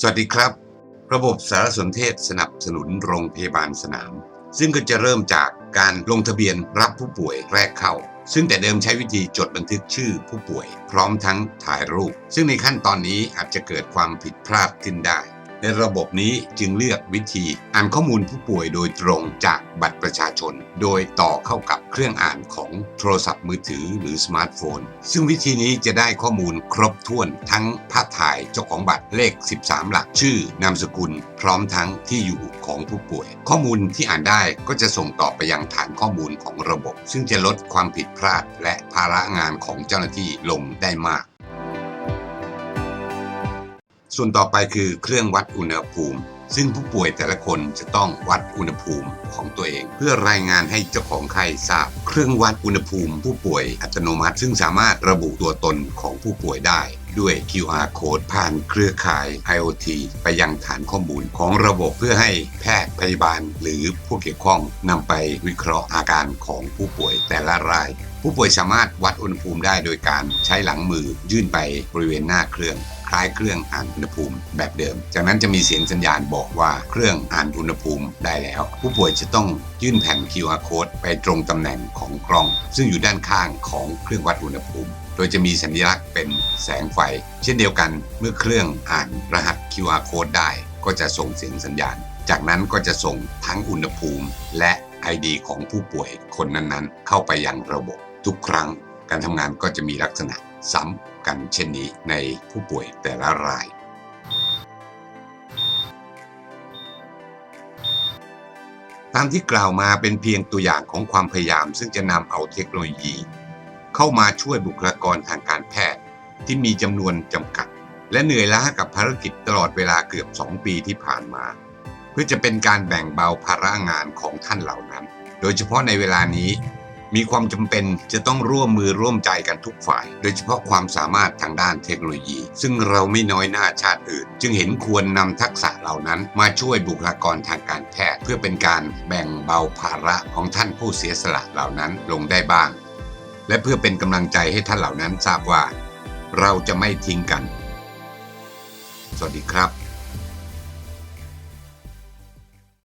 สวัสดีครับ ระบบสารสนเทศสนับสนุนโรงพยาบาลสนาม ซึ่งก็จะเริ่มจากการลงทะเบียนรับผู้ป่วยแรกเข้า ซึ่งแต่เดิมใช้วิธีจดบันทึกชื่อผู้ป่วย พร้อมทั้งถ่ายรูป ซึ่งในขั้นตอนนี้อาจจะเกิดความผิดพลาดขึ้นได้ ในระบบนี้จึงเลือกวิธีอ่านข้อมูลผู้ป่วยโดยตรงจากบัตรประชาชน โดยต่อเข้ากับเครื่องอ่านของโทรศัพท์มือถือหรือสมาร์ทโฟน ซึ่งวิธีนี้จะได้ข้อมูลครบถ้วนทั้งภาพายเจ้าของบัตรเลข 13 หลักชื่อนามสกุล พร้อมทั้งที่อยู่ของผู้ป่วย ข้อมูลที่อ่านได้ก็จะส่งต่อไปยังฐานข้อมูลของระบบ ซึ่งจะลดความผิดพลาดและภาระงานของเจ้าหน้าที่ลงได้มากส่วนต่อไปคือเครื่องวัดอุณหภูมิ ซึ่งผู้ป่วยแต่ละคนจะต้องวัดอุณหภูมิของตัวเอง เพื่อรายงานให้เจ้าของไข้ทราบ เครื่องวัดอุณหภูมิผู้ป่วยอัตโนมัติ ซึ่งสามารถระบุตัวตนของผู้ป่วยได้ ด้วย QR code ผ่านเครือข่าย IoT ไปยังฐานข้อมูลของระบบเพื่อให้แพทย์พยาบาล หรือผู้เกี่ยวข้องนำไปวิเคราะห์อาการของผู้ป่วยแต่ละราย ผู้ป่วยสามารถวัดอุณหภูมิได้โดยการใช้หลังมือยื่นไปบริเวณหน้าเครื่อง คล้ายเครื่องอ่านอุณหภูมิแบบเดิม จากนั้นจะมีเสียงสัญญาณบอกว่าเครื่องอ่านอุณหภูมิได้แล้ว ผู้ป่วยจะต้องยื่นแผ่น QR code ไปตรงตำแหน่งของกล้อง ซึ่งอยู่ด้านข้างของเครื่องวัดอุณหภูมิ โดยจะมีสัญลักษณ์เป็นแสงไฟ เช่นเดียวกันเมื่อเครื่องอ่านรหัส QR code ได้ ก็จะส่งเสียงสัญญาณ จากนั้นก็จะส่งทั้งอุณหภูมิ และ ID ของผู้ป่วยคนนั้นๆ เข้าไปยังระบบ ทุกครั้งการทำงานก็จะมีลักษณะซ้ำกันเช่นนี้ในผู้ป่วยแต่ละราย ตามที่กล่าวมาเป็นเพียงตัวอย่างของความพยายาม ซึ่งจะนำเอาเทคโนโลยี เข้ามาช่วยบุคลากรทางการแพทย์ ที่มีจำนวนจำกัด และเหนื่อยล้ากับภารกิจตลอดเวลาเกือบ 2 ปีที่ผ่านมา เพื่อจะเป็นการแบ่งเบาภาระงานของท่านเหล่านั้น โดยเฉพาะในเวลานี้ มีความจำเป็นจะต้องร่วมมือร่วมใจกันทุกฝ่าย โดยเฉพาะความสามารถทางด้านเทคโนโลยี ซึ่งเราไม่น้อยหน้าชาติอื่น จึงเห็นควรนำทักษะเหล่านั้น มาช่วยบุคลากรทางการแพทย์ เพื่อเป็นการแบ่งเบาภาระของท่านผู้เสียสละเหล่านั้นลงได้บ้าง และเพื่อเป็นกำลังใจให้ท่านเหล่านั้นทราบว่า เราจะไม่ทิ้งกัน สวัสดีครับ